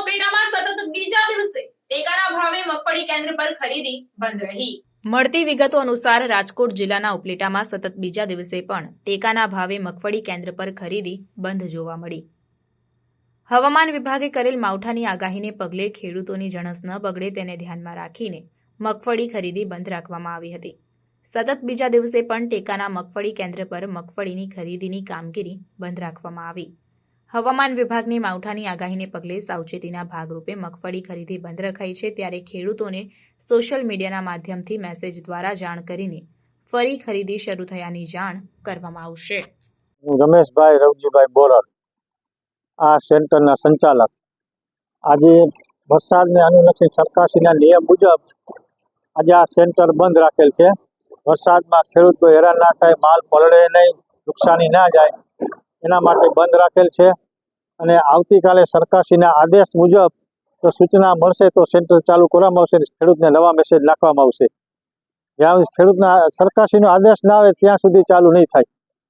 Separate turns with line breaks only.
ઉપલેટામાં સતત બીજા દિવસે ટેકાના ભાવે મગફળી કેન્દ્ર પર ખરીદી બંધ રહી.
મળતી વિગતો અનુસાર રાજકોટ જિલ્લાના ઉપલેટામાં સતત બીજા દિવસે પણ ટેકાના ભાવે મગફળી કેન્દ્ર પર ખરીદી બંધ જોવા મળી. હવામાન વિભાગે કરેલ માવઠાની આગાહીને પગલે ખેડૂતોની જણસ ન બગડે તેને ધ્યાનમાં રાખીને મગફળી ખરીદી બંધ રાખવામાં આવી હતી. સતત બીજા દિવસે પણ ટેકાના મગફળી કેન્દ્ર પર મગફળીની ખરીદીની કામગીરી બંધ રાખવામાં આવી. હવામાન વિભાગની માવઠાની આગાહીને પગલે સાવચેતીના ભાગરૂપે મગફળી ખરીદી બંધ રખાઈ છે ત્યારે ખેડૂતોને સોશિયલ મીડિયાના માધ્યમથી મેસેજ દ્વારા જાણ કરીને ફરી ખરીદી શરૂ થયાની જાણ કરવામાં આવશે.
રમેશભાઈ, રવજીભાઈ બોરર આ સેન્ટરના સંચાલક. આજે વરસાદને અનુલક્ષી સરકારશ્રીના નિયમ મુજબ આજે આ સેન્ટર બંધ રાખેલ છે. વરસાદમાં ખેડૂત કોઈ હેરાન ના થાય, માલ પલળે નહીં, નુકસાની ના જાય. એના માટે બંધ રાખેલ છે. અને આવતીકાલે સરકારશ્રીના આદેશ મુજબ જો સૂચના મળશે તો સેન્ટર ચાલુ કરવામાં આવશે અને ખેડૂતને નવા મેસેજ નાખવામાં આવશે. જ્યાં ખેડૂતના સરકારશ્રીનો આદેશ ના આવે ત્યાં સુધી ચાલુ નહીં થાય.